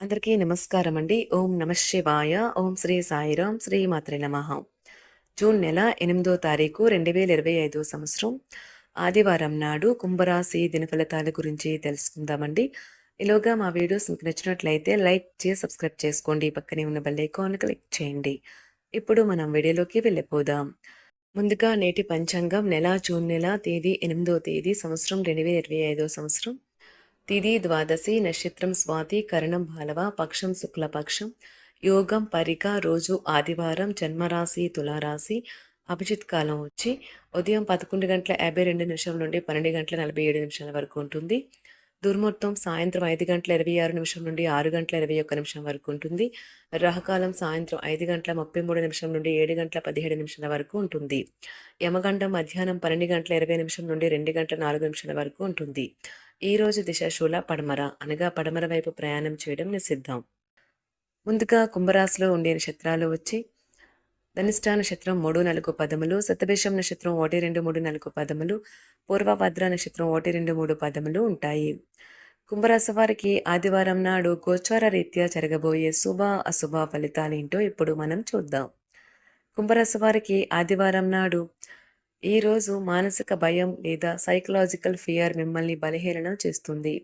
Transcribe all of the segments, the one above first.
అందరికీ నమస్కారం అండి. ఓం నమ శివాయ. ఓం శ్రీ సాయిరాం శ్రీ మాత్రే నమ. జూన్ నెల ఎనిమిదో తారీఖు రెండు వేల ఇరవై ఐదో సంవత్సరం. ఆదివారం నాడు కుంభరాశి దినఫలితాల గురించి తెలుసుకుందామండి. ఇలోగా మా వీడియోస్ మీకు నచ్చినట్లయితే లైక్ చేసి సబ్స్క్రైబ్ చేసుకోండి. పక్కనే ఉన్న బెల్ ఐకాన్ క్లిక్ చేయండి. ఇప్పుడు మనం వీడియోలోకి వెళ్ళిపోదాం. ముందుగా నేటి పంచాంగం నెల జూన్ నెల తేదీ ఎనిమిదో తేదీ సంవత్సరం రెండు వేల ఇరవై ఐదో సంవత్సరం. తిది ద్వాదశి నక్షత్రం స్వాతి కరణం బాలవ పక్షం శుక్లపక్షం యోగం పరిక రోజు ఆదివారం జన్మరాశి తులారాశి. అభిజిత్ కాలం వచ్చి ఉదయం పదకొండు గంటల యాభై రెండు నిమిషం నుండి పన్నెండు గంటల నలభై ఏడు నిమిషాల వరకు ఉంటుంది. దుర్ముహూర్తం సాయంత్రం ఐదు గంటల ఇరవై ఆరు నిమిషం నుండి ఆరు గంటల ఇరవై ఒక్క నిమిషం వరకు ఉంటుంది. రాహకాలం సాయంత్రం ఐదు గంటల ముప్పై మూడు నిమిషం నుండి ఏడు గంటల పదిహేడు నిమిషాల వరకు ఉంటుంది. యమగండం మధ్యాహ్నం పన్నెండు గంటల ఇరవై నిమిషం నుండి రెండు గంటల నాలుగు నిమిషాల వరకు ఉంటుంది. ఈ రోజు దిశశూల పడమర అనగా పడమర వైపు ప్రయాణం చేయడం నిషిద్ధం. ముందుగా కుంభరాశిలో ఉండే నక్షత్రాలు వచ్చి ధనిష్ట నక్షత్రం మూడు నాలుగు పదములు సతభేషం నక్షత్రం ఒకటి రెండు మూడు నాలుగు పదములు పూర్వభద్ర నక్షత్రం ఒకటి రెండు మూడు పదములు ఉంటాయి. కుంభరాశి వారికి ఆదివారం నాడు గోచార రీత్యా జరగబోయే శుభ అశుభ ఫలితాలేంటో ఇప్పుడు మనం చూద్దాం. కుంభరాశి వారికి ఆదివారం నాడు ఈరోజు మానసిక భయం లేదా సైకలాజికల్ ఫియర్ మిమ్మల్ని బలహీనం చేస్తుంది.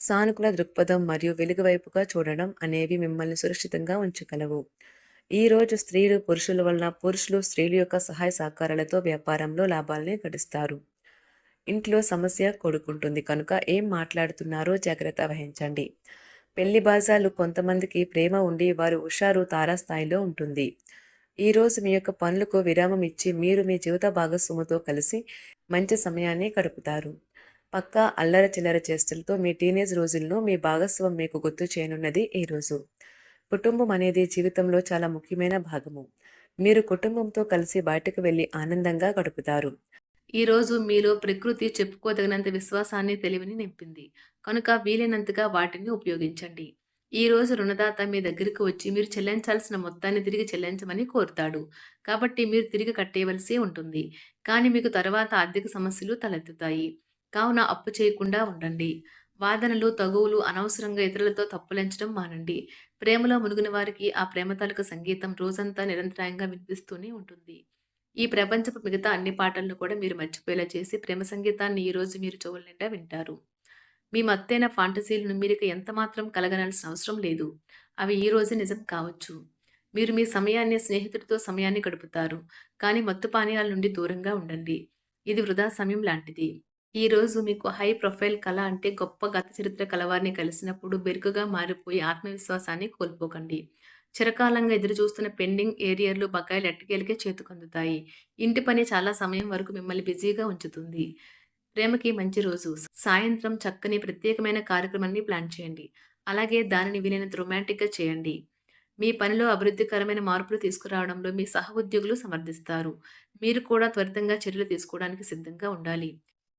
సానుకూల దృక్పథం మరియు వెలుగు వైపుగా చూడడం అనేవి మిమ్మల్ని సురక్షితంగా ఉంచగలవు. ఈ రోజు స్త్రీలు పురుషుల వలన పురుషులు స్త్రీల యొక్క సహాయ సహకారాలతో వ్యాపారంలో లాభాలని గడిస్తారు. ఇంట్లో సమస్య కొడుకుంటుంది. కనుక ఏం మాట్లాడుతున్నారో జాగ్రత్త వహించండి. పెళ్ళి బాజాలు కొంతమందికి ప్రేమ ఉండి వారు హుషారు తారాస్థాయిలో ఉంటుంది. ఈరోజు మీ యొక్క పనులకు విరామం ఇచ్చి మీరు మీ జీవిత భాగస్వామితో కలిసి మంచి సమయాన్ని గడుపుతారు. పక్కా అల్లర చిల్లర చేష్టలతో మీ టీనేజ్ రోజుల్లో మీ భాగస్వామి మీకు గుర్తు చేయనున్నది ఈ రోజు. కుటుంబం అనేది జీవితంలో చాలా ముఖ్యమైన భాగము. మీరు కుటుంబంతో కలిసి బయటకు వెళ్ళి ఆనందంగా గడుపుతారు. ఈరోజు మీలో ప్రకృతి చెప్పుకోదగినంత విశ్వాసాన్ని తెలివిని నింపింది. కనుక వీలైనంతగా వాటిని ఉపయోగించండి. ఈ రోజు రుణదాత మీ దగ్గరికి వచ్చి మీరు చెల్లించాల్సిన మొత్తాన్ని తిరిగి చెల్లించమని కోరుతాడు. కాబట్టి మీరు తిరిగి కట్టేయవలసి ఉంటుంది. కానీ మీకు తర్వాత ఆర్థిక సమస్యలు తలెత్తుతాయి. కావున అప్పు చేయకుండా ఉండండి. వాదనలు తగువులు అనవసరంగా ఇతరులతో తప్పులెంచడం మానండి. ప్రేమలో మునిగిన వారికి ఆ ప్రేమ తాలూకు సంగీతం రోజంతా నిరంతరాయంగా వినిపిస్తూనే ఉంటుంది. ఈ ప్రపంచపు మిగతా అన్ని పాటలను కూడా మీరు మర్చిపోయేలా చేసి ప్రేమ సంగీతాన్ని ఈరోజు మీరు చెవుల నిండా వింటారు. మీ మత్తైన ఫాంటసీలను మీరిక ఎంత మాత్రం కలగనాల్సిన అవసరం లేదు. అవి ఈ రోజు నిజం కావచ్చు. మీరు మీ సమయాన్ని స్నేహితుడితో సమయాన్ని గడుపుతారు. కానీ మత్తు పానీయాల నుండి దూరంగా ఉండండి. ఇది వృధా సమయం లాంటిది. ఈ రోజు మీకు హై ప్రొఫైల్ కళ అంటే గొప్ప గత చరిత్ర కలవారిని కలిసినప్పుడు బెరుకుగా మారిపోయి ఆత్మవిశ్వాసాన్ని కోల్పోకండి. చిరకాలంగా ఎదురు చూస్తున్న పెండింగ్ ఏరియర్లు బకాయిలు ఎట్టకేలకే చేతుకందుతాయి. ఇంటి పని చాలా సమయం వరకు మిమ్మల్ని బిజీగా ఉంచుతుంది. ప్రేమకి మంచి రోజు. సాయంత్రం చక్కని ప్రత్యేకమైన కార్యక్రమాన్ని ప్లాన్ చేయండి. అలాగే దానిని వీలైనంత రొమాంటిక్గా చేయండి. మీ పనిలో అభివృద్ధికరమైన మార్పులు తీసుకురావడంలో మీ సహ ఉద్యోగులు సమర్థిస్తారు. మీరు కూడా త్వరితంగా చర్యలు తీసుకోవడానికి సిద్ధంగా ఉండాలి.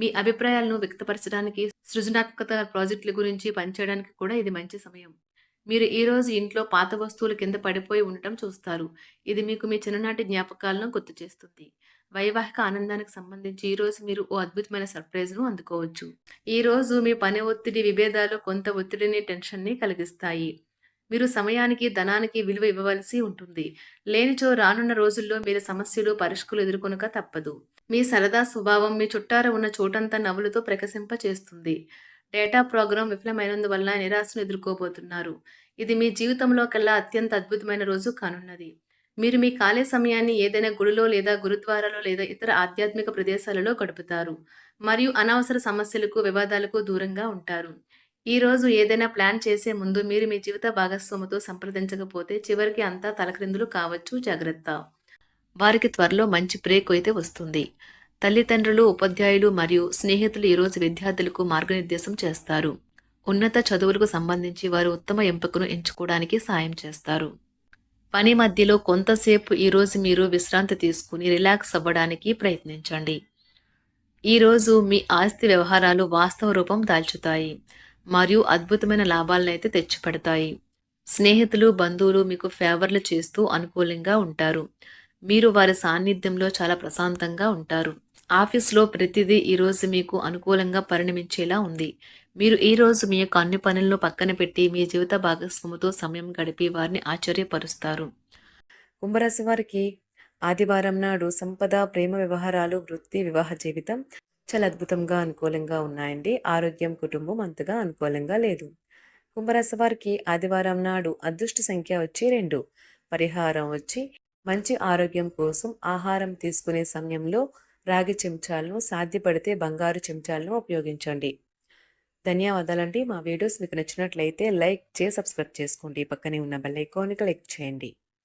మీ అభిప్రాయాలను వ్యక్తపరచడానికి, సృజనాత్మక ప్రాజెక్టుల గురించి పనిచేయడానికి కూడా ఇది మంచి సమయం. మీరు ఈ రోజు ఇంట్లో పాత వస్తువులు కింద పడిపోయి ఉండటం చూస్తారు. ఇది మీకు మీ చిన్ననాటి జ్ఞాపకాలను గుర్తు చేస్తుంది. వైవాహిక ఆనందానికి సంబంధించి ఈరోజు మీరు ఓ అద్భుతమైన సర్ప్రైజ్‌ను అందుకోవచ్చు. ఈ రోజు మీ పని ఒత్తిడి, విభేదాలు కొంత ఒత్తిడిని, టెన్షన్‌ని కలిగిస్తాయి. మీరు సమయానికి, ధనానికి విలువ ఇవ్వవలసి ఉంటుంది. లేనిచో రానున్న రోజుల్లో మీరు సమస్యలు, పరిష్కులు ఎదుర్కొనక తప్పదు. మీ సరదా స్వభావం మీ చుట్టార ఉన్న చోటంతా నవ్వులతో ప్రకాశింపచేస్తుంది. డేటా ప్రోగ్రాం విఫలమైనందువల్ల నిరాశను ఎదుర్కోబోతున్నారు. ఇది మీ జీవితంలో కల్లా అత్యంత అద్భుతమైన రోజు కానున్నది. మీరు మీ ఖాళీ సమయాన్ని ఏదైనా గుడిలో లేదా గురుద్వారాలో లేదా ఇతర ఆధ్యాత్మిక ప్రదేశాలలో గడుపుతారు. మరియు అనవసర సమస్యలకు, వివాదాలకు దూరంగా ఉంటారు. ఈ రోజు ఏదైనా ప్లాన్ చేసే ముందు మీరు మీ జీవిత భాగస్వామితో సంప్రదించకపోతే చివరికి అంతా తలక్రిందులు కావచ్చు జాగ్రత్త. వారికి త్వరలో మంచి బ్రేక్ అయితే వస్తుంది. తల్లిదండ్రులు, ఉపాధ్యాయులు మరియు స్నేహితులు ఈరోజు విద్యార్థులకు మార్గనిర్దేశం చేస్తారు. ఉన్నత చదువులకు సంబంధించి వారు ఉత్తమ ఎంపికను ఎంచుకోవడానికి సాయం చేస్తారు. పని మధ్యలో కొంతసేపు ఈరోజు మీరు విశ్రాంతి తీసుకుని రిలాక్స్ అవ్వడానికి ప్రయత్నించండి. ఈ రోజు మీ ఆస్తి వ్యవహారాలు వాస్తవ రూపం దాల్చుతాయి మరియు అద్భుతమైన లాభాలనైతే తెచ్చిపెడతాయి. స్నేహితులు, బంధువులు మీకు ఫేవర్లు చేస్తూ అనుకూలంగా ఉంటారు. మీరు వారి సాన్నిధ్యంలో చాలా ప్రశాంతంగా ఉంటారు. ఆఫీస్‌లో ప్రతిదీ ఈ రోజు మీకు అనుకూలంగా పరిణమించేలా ఉంది. మీరు ఈ రోజు మీ యొక్క అన్ని పనులను పక్కన పెట్టి మీ జీవిత భాగస్వామితో సమయం గడిపి వారిని ఆశ్చర్యపరుస్తారు. కుంభరాశి వారికి ఆదివారం నాడు సంపద, ప్రేమ వ్యవహారాలు, వృత్తి, వివాహ జీవితం చాలా అద్భుతంగా, అనుకూలంగా ఉన్నాయండి. ఆరోగ్యం, కుటుంబం అంతగా అనుకూలంగా లేదు. కుంభరాశి వారికి ఆదివారం నాడు అదృష్ట సంఖ్య వచ్చి రెండు పరిహారం వచ్చి మంచి ఆరోగ్యం కోసం ఆహారం తీసుకునే సమయంలో రాగి చెంచాలను, సాధ్యపడితే బంగారు చెంచాలను ఉపయోగించండి. ధన్యవాదాలండి. మా వీడియోస్ మీకు నచ్చినట్లయితే లైక్ చేసి, సబ్స్క్రైబ్ చేసుకోండి. పక్కనే ఉన్న బెల్ ఐకాన్ క్లిక్ చేయండి.